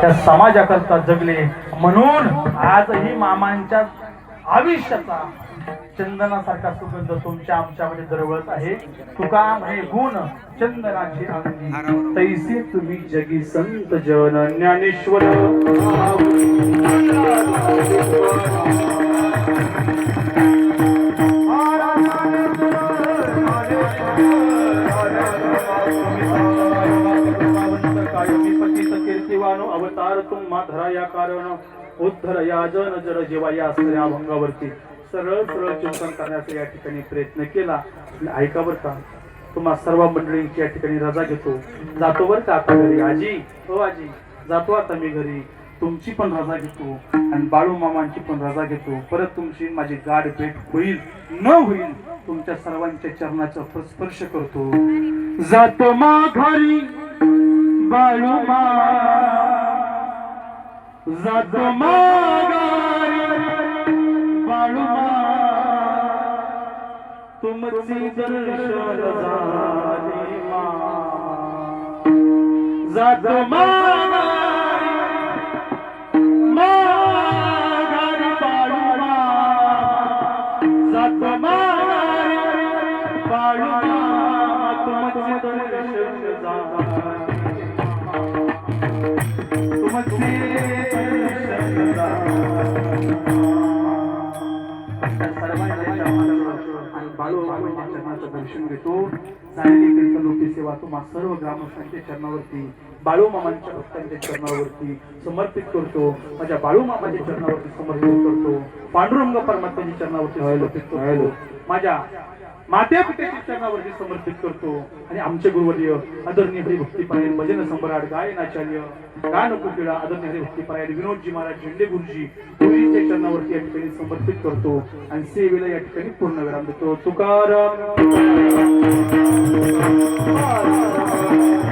त्या समाजाकरता जगले. म्हणून आजही मामांच्या आयुष्याचा चंदनासारखा सुगंध तुमच्या आमच्यामध्ये दरवळत आहे. तुकाम हे गुण चंदनाची अंगी. तैसे तुम्ही जगी संत जन ज्ञानेश्वर अवतार तुम धरा या कारण उद्धर या जन जर जेव्हा या असणाऱ्या अभंगावरती सरळ सरळ चिंतन करण्याचा या ठिकाणी प्रयत्न केला ऐका बर का तुम्हा सर्व मंडळींची या ठिकाणी रजा घेतो. जातो बर का आता घरी? आजी हो आजी जातो आता मी घरी. तुमची पण रजा घेतो आणि बाळू मामांची पण रजा घेतो. परत तुमची माझी गाठ भेट होईल न होईल तुमच्या सर्वांच्या चरणाचा स्पर्श करतो. जातो मा घरी बाळू मामा. जातो माघारी. बाळू तुमची दर्शन झाले मा. जातो माघारी. माघारी बाळू जातो माघारी. बाळू तुमची दर्शन झाले दर्शन घेतो. झालेली कीर्तनरूपी सेवा तुम्हा सर्व ग्रामस्थांच्या चरणावरती बाळू मामांच्या भक्तांच्या चरणावरती समर्पित करतो. माझ्या बाळू चरणावरती समर्पित करतो. पांडुरंग परमात्म्याच्या चरणावरती समर्पित करतो. माझ्या मात्या चरणावरती समर्पित करतो. आणि आमचे गुरुवर्य आदरणीय हरिभक्तीपरायण भजन सम्राट गायनाचार्य गान कुपिळा आदरणीय हरिभक्तीपरायण विनोदजी महाराज झेंडे गुरुजी गुरुजीच्या चरणावरती या ठिकाणी समर्पित करतो. आणि सेवेला या ठिकाणी पूर्ण विराम देतो. तुकाराम.